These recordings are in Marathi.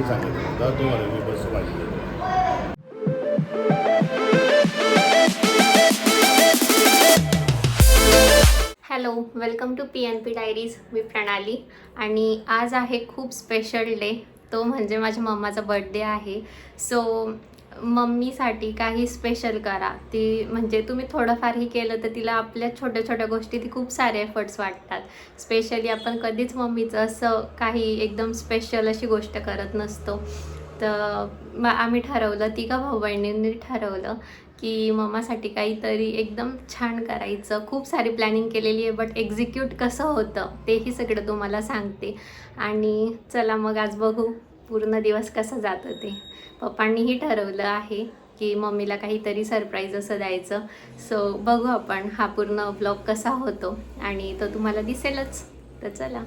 म्हणून सांगितलं होतं तो मी बस भाजी hello welcome to P N P diaries मी प्रणाली आणि आज आहे खूप स्पेशल डे तो म्हणजे माझ्या मम्माचा बड्डे आहे. सो मम्मीसाठी काही स्पेशल करा. ती म्हणजे तुम्ही थोडंफारही केलं तर तिला आपल्या छोट्या छोट्या गोष्टी ती खूप सारे एफर्ट्स वाटतात. स्पेशली आपण कधीच मम्मीचं असं काही एकदम स्पेशल अशी गोष्ट करत नसतो. तर मग आम्ही ठरवलं तिघा भाऊ बहिणींनी ठरवलं की मम्मासाठी काहीतरी एकदम छान करायचं. खूप सारी प्लॅनिंग केलेली आहे बट एक्झिक्यूट कसं होतं तेही सगळं तुम्हाला सांगते. आणि चला मग आज बघू. पूर्ण दिवस कसं जातं ते. पप्पांनीही ठरवलं आहे की मम्मीला काहीतरी सरप्राईज असं द्यायचं. सो बघू आपण हा पूर्ण ब्लॉग कसा होतो आणि तो तुम्हाला दिसेलच. तर चला.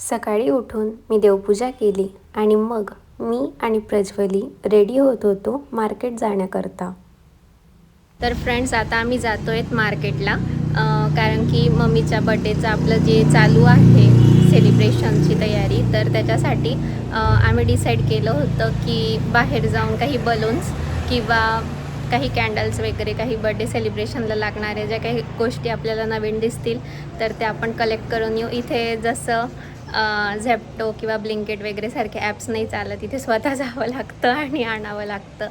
सकाळी उठून मी देवपूजा केली आणि मग मी आणि प्रज्वली रेडी होत होतो मार्केट जाण्याकरता. तर फ्रेंड्स आता आम्ही जातो आहेत मार्केटला कारण की मम्मीच्या बड्डेचं आपलं जे चालू आहे सेलिब्रेशनची तयारी. तर त्याच्यासाठी आम्ही डिसाईड केलं होतं की बाहेर जाऊन काही बलून्स किंवा काही कॅन्डल्स वगैरे काही बड्डे सेलिब्रेशनला लागणाऱ्या ज्या काही गोष्टी आपल्याला नवीन दिसतील तर त्या आपण कलेक्ट करून येऊ. इथे जसं झेप्टो किंवा ब्लिंकेट वगैरे सारखे ॲप्स नाही चालत इथे स्वतः जावं लागतं आणि आणावं लागतं.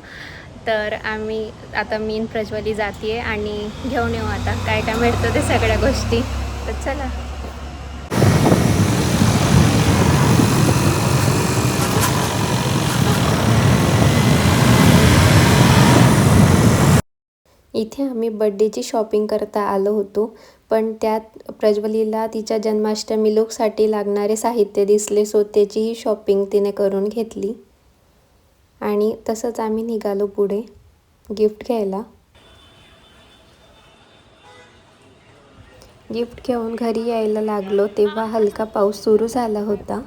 तर आम्ही आता मीन प्रज्वली जाते आणि घेऊन येऊ आता. काय काय मिळतं ते सगळ्या गोष्टी. तर चला. इथे आम्ही बड्डेची शॉपिंग करता आलो होतो पण त्यात प्रज्वलीला तिच्या जन्माष्टमी लोकसाठी लागणारे साहित्य दिसले सो त्याचीही शॉपिंग तिने करून घेतली. आणि तसंच आम्ही निघालो पुढे गिफ्ट घ्यायला. गिफ्ट घेऊन घरी यायला लागलो तेव्हा हलका पाऊस सुरू झाला होता.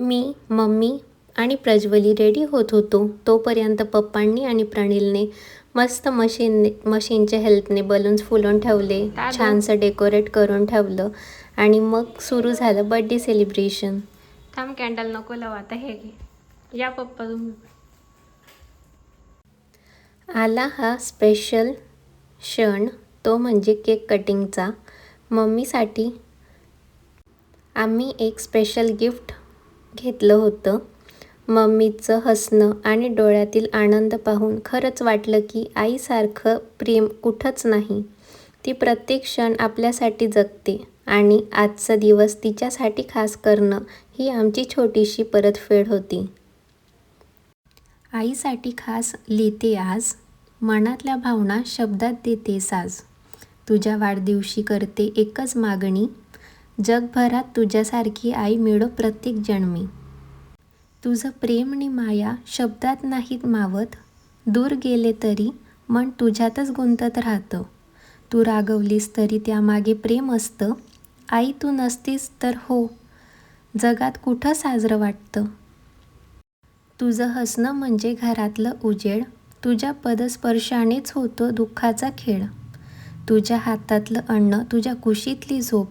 मी मम्मी आणि प्रज्वली रेडी होत होतो. तोपर्यंत पप्पांनी आणि प्रणीलने मस्त मशीन मशीनच्या हेल्पने बलून्स फुलून ठेवले छानसं डेकोरेट करून ठेवलं आणि मग सुरू झालं बड्डे सेलिब्रेशन थांब कॅन्डल नको लावा आता हे घे. या पप्पा तुम्ही. आला हा स्पेशल क्षण तो म्हणजे केक कटिंगचा मम्मीसाठी आम्ही एक स्पेशल गिफ्ट घेतलं होतं. मम्मीचं हसणं आणि डोळ्यातील आनंद पाहून खरंच वाटलं की आईसारखं प्रेम कुठंच नाही. ती प्रत्येक क्षण आपल्यासाठी जगते आणि आजचा दिवस तिच्यासाठी खास करणं ही आमची छोटीशी परतफेड होती. आईसाठी खास लिहिते आज मनातल्या भावना शब्दात देते साज. तुझ्या वाढदिवशी करते एकच मागणी जगभरात तुझ्यासारखी आई मिळो प्रत्येक जन्मी. तुझं प्रेम आणि माया शब्दात नाहीत मावत. दूर गेले तरी मन तुझ्यातच गुंतत राहतं. तू रागवलीस तरी त्यामागे प्रेम असतं. आई तू नसतीस तर हो. जगात कुठं साजरं वाटतं? तुझं हसणं म्हणजे घरातलं उजेड. तुझ्या पदस्पर्शानेच होतो दुःखाचा खेळ. तुझ्या हातातलं अन्न तुझ्या कुशीतली झोप.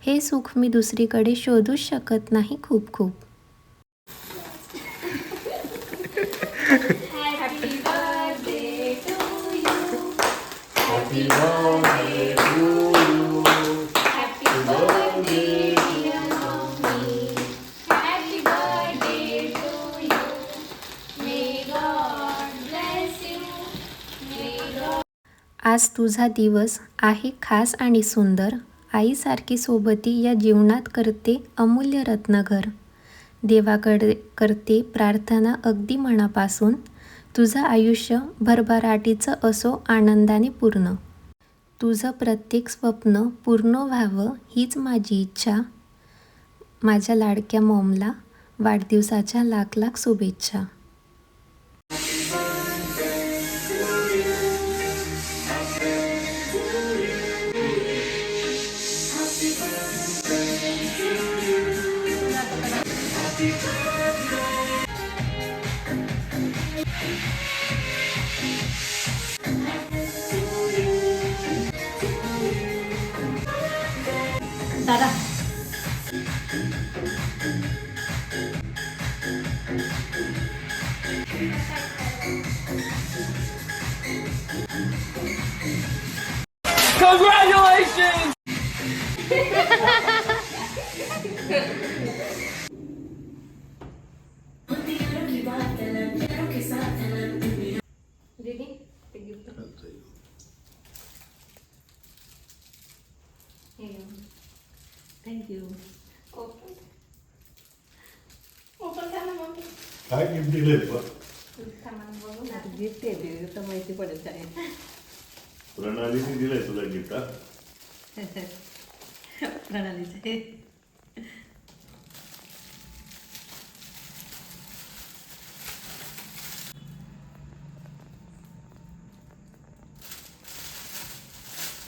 हे सुख मी दुसरीकडे शोधूच शकत नाही खूप खूप. आज तुझा दिवस आहे खास आणि सुंदर. आईसारखी सोबती या जीवनात करते अमूल्य रत्नघर. देवाकडे करते प्रार्थना अगदी मनापासून. तुझं आयुष्य भरभराटीचं असो आनंदाने पूर्ण. तुझं प्रत्येक स्वप्न पूर्ण व्हावं हीच माझी इच्छा. माझ्या लाडक्या मॉमला वाढदिवसाच्या लाख लाख शुभेच्छा. Tara. Congratulations! दीदी ते gift. हे घे. Thank you Open. Open कर ना मम्मी. काय गिफ्ट दिले पण थांबा ना, बघू ना. गिफ्ट येते तर माहिती पडत आहे प्रणालीने दिलंय तुला गिफ्ट हा प्रणालीचे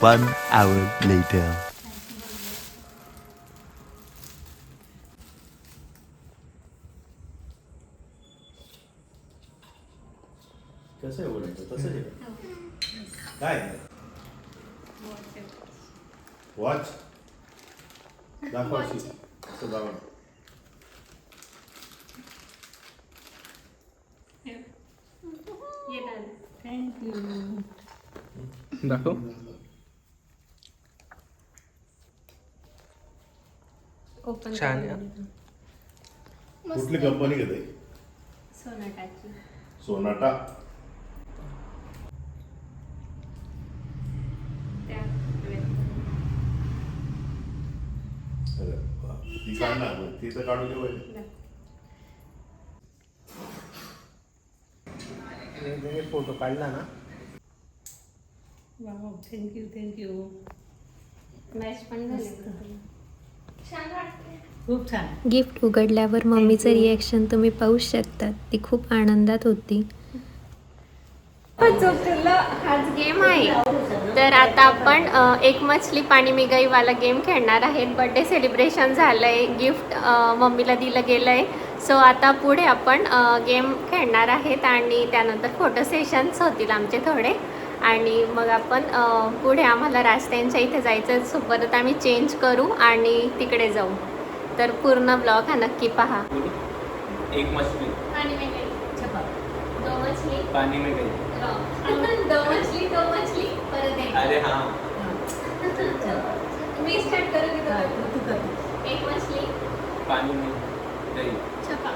One hour later. कसं आहे बोलायचं तसं आहे काय वॉच दाखवायची असं दाखव ये दादा. थँक्यू दाखव छान आहे. कुठली कंपनी घेते सोनाटाची. सोनाटा. त्या. अरे वा. ती काढ ना मग. ती तर काढून फोटो काढला ना? वाव थँक्यू थँक्यू मॅच पण झाले खूप छान. गिफ्ट उघडल्यावर मम्मीचं रिॲक्शन तुम्ही पाहू शकता. ती खूप आनंदात होती. हाच गेम आहे. तर आता आपण एक मछली पाणी मिगाई वाला गेम खेळणार आहेत. बर्थडे सेलिब्रेशन झालंय. गिफ्ट मम्मीला दिलं गेलंय. सो आता पुढे आपण गेम खेळणार आहेत आणि त्यानंतर फोटो सेशन्स होतील आमचे थोडे. आणि मग आपण पुढे आम्हाला रास्त्यांच्या इथे जायचं सो परत आम्ही चेंज करू आणि तिकडे जाऊ. तर पूर्ण ब्लॉग हा नक्की पहा. एक मछली. पाणी में गई छपा दो मछली. पानी में गई दो मछली दो मछली. परत एक. अरे हाँ. मी स्टार्ट करू की तो तू कर. एक मछली. पानी में गई छपा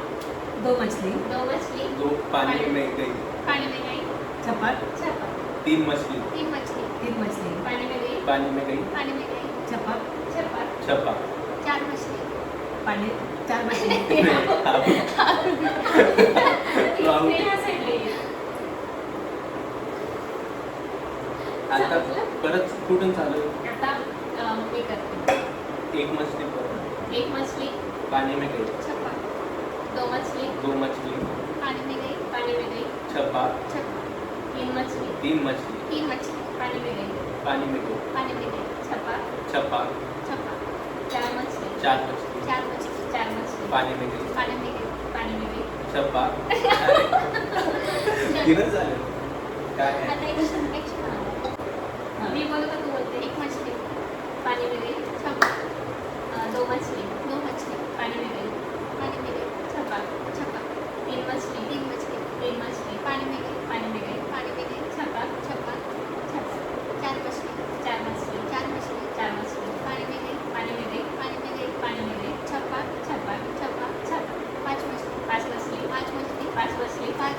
दो मछली. दो मछली. दो पानी में गई पानी में गई छपा छपा तीन मछली. तीन मछली. तीन मछली. पानी में गई पानी में गई पानी में गई छपा. छपा. छपा. चार मछली. पाणी चार मछली. आता परत कुठून चालू? आता मी करते. एक मछली एक मछली. पानी में गई छपा. दो मछली. दो मछली. पानी में गई पानी में गई छपा. छपा. तीन मछली. तीन मछली. तीन मछली. पानी में गई पानी में गई पानी में गई छपा. छपा. छपा. चार मछली. चार मछली. चार मछली. चार मछली. पानी में गई पानी में गई पानी में गई छपा तीनच झाले? काय आहे? आता एक क्षण एक क्षण मी बोलू का तू बोलते एक मछली. पानी में गई छपा. अ, दो मछली पानी में गई पानी में गई छपा छपा तीन मछली तीन मछली तीन मछली पानी में गई पानी में गई पानी में गई छपा छपा छपा चार मछली चार मछली चार मछली चार मछली पानी में गई पानी में गई पानी में गई पानी में गई छपा छपा छपा छपा पाँच मछली पाँच मछली पाँच मछली पाँच मछली पाँच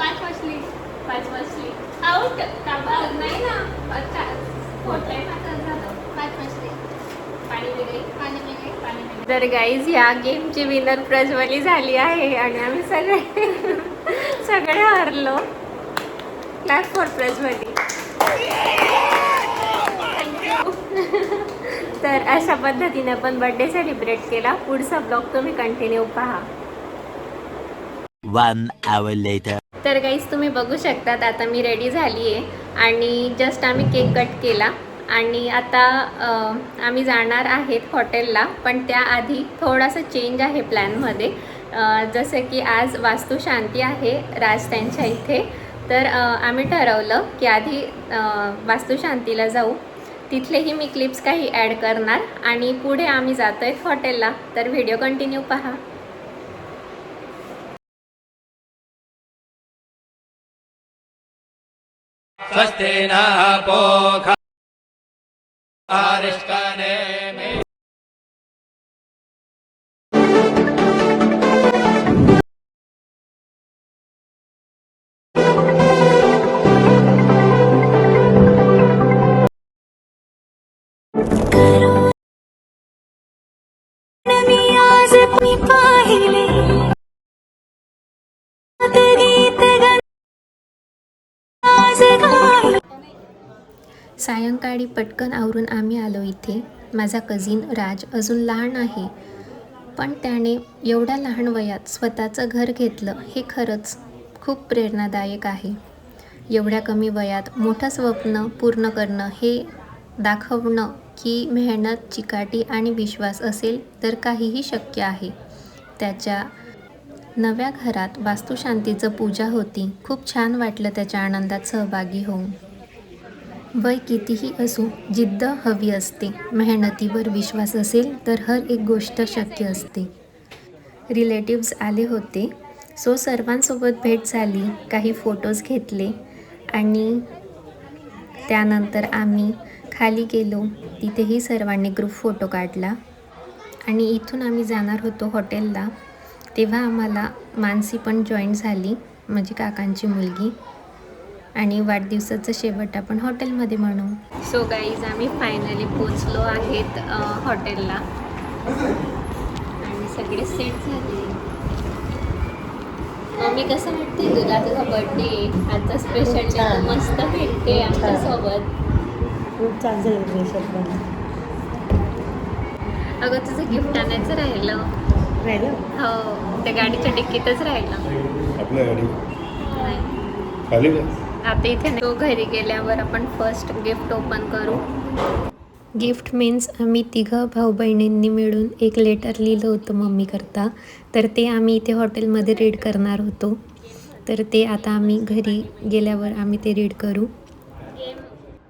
पाच मछली पाच मछली आउट आउट नाही ना अच्छा खोटं आहे माझं झालं पाच मछली पाणी में गई तर गाईज ह्या गेमची विनर प्रज्वली झाली आहे आणि आम्ही सगळे सगळे हरलो. Clap for Prajwali. तर अशा पद्धतीने आपण बर्थडे सेलिब्रेट केला. पुढचा ब्लॉग तुम्ही कंटिन्यू पहा. One hour later. तर गाईज तुम्ही बघू शकतात आता मी रेडी झाली आहे आणि जस्ट आम्ही केक कट केला. आणि आता आम्ही जाणार आहेत हॉटेलला पण त्याआधी थोडासा चेंज आहे प्लॅनमध्ये जसं की आज वास्तुशांती आहे राज त्यांच्या इथे. तर आम्ही ठरवलं की आधी वास्तुशांतीला जाऊ. तिथलेही मी क्लिप्स काही ॲड करणार. आणि पुढे आम्ही जातो आहे हॉटेलला तर व्हिडिओ कंटिन्यू पहा. स्वस्ति नः पोखा आरिष्कनेमि मी सायंकाळी पटकन आवरून आम्ही आलो इथे. माझा कझिन राज अजून लहान आहे. पण त्याने एवढ्या लहान वयात स्वतःचं घर घेतलं हे खरंच खूप प्रेरणादायक आहे. एवढ्या कमी वयात मोठं स्वप्न पूर्ण करणं हे दाखवणं की मेहनत चिकाटी आणि विश्वास असेल तर काहीही शक्य आहे. त्याच्या नव्या घरात वास्तुशांतीचं पूजा होती. खूप छान वाटलं त्याच्या आनंदात सहभागी होऊन. वय कितीही असो जिद्द हवी असते. मेहनतीवर विश्वास असेल तर हर एक गोष्ट शक्य असते. रिलेटिव्ज आले होते. सो सर्वांसोबत भेट झाली काही फोटोज घेतले आणि त्यानंतर आम्ही खाली गेलो. तिथेही सर्वांनी ग्रुप फोटो काढला आणि इथून आम्ही जाणार होतो हॉटेलला तेव्हा आम्हाला मानसी पण जॉईन झाली माझी काकांची मुलगी. आणि वाढदिवसाचं शेवट आपण हॉटेलमध्ये म्हणू. सो गाईज आम्ही फायनली पोचलो आहेत अ, हॉटेलला. आणि सगळे सेट झाले. मम्मी कसं वाटते तुला? तुझा बर्थडे आजचा स्पेशल डे. मस्त भेटते आमच्यासोबत खूप छान सेलिब्रेशन अगं तुझं गिफ्ट आणायचं राहिलं. राहिलं? हो त्या गाडीच्या डिक्कीतच राहिलं. आपल्या गाडी नाही खाली का? आता इथे तो घरी गेल्यावर आपण फर्स्ट गिफ्ट ओपन करू. गिफ्ट मीन्स आम्ही तिघं भाऊ बहिणींनी मिळून एक लेटर लिहिलं होतं मम्मीकरता. तर ते आम्ही इथे हॉटेलमध्ये रीड करणार होतो. तर ते आता आम्ही घरी गेल्यावर आम्ही ते रीड करू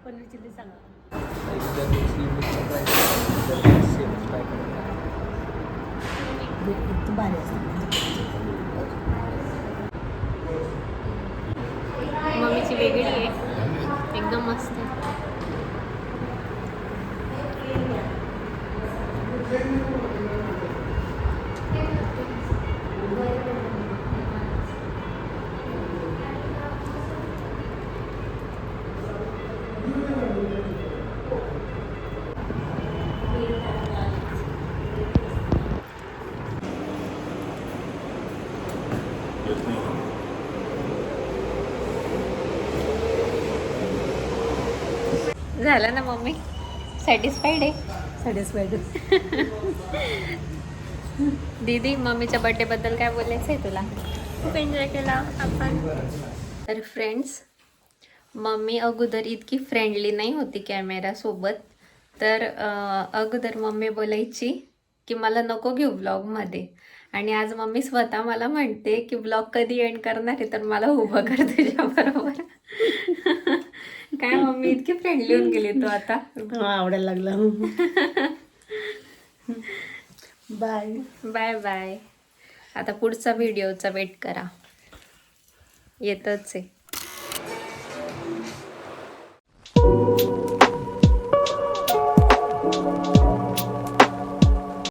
पनीर चिल्ली सांग भारी मम्मीची वेगळी आहे एकदम मस्त झालं ना मम्मी? सॅटिस्फाईड आहे? सॅटिस्फाईड दीदी मम्मीच्या बड्डेबद्दल काय बोलायचं आहे तुला? खूप एन्जॉय केला आपण. तर फ्रेंड्स मम्मी अगोदर इतकी फ्रेंडली नाही होती कॅमेरासोबत तर अगोदर मम्मी बोलायची की मला नको घेऊ ब्लॉगमध्ये आणि आज मम्मी स्वतः मला म्हणते की ब्लॉग कधी एंड करणार आहे? तर मला उभं कर तुझ्याबरोबर. काय मम्मी इतकी फ्रेंडली होऊन गेली तू आता? आवडायला लागला. बाय बाय बाय आता पुढचा व्हिडिओचा वेट करा. येतच आहे.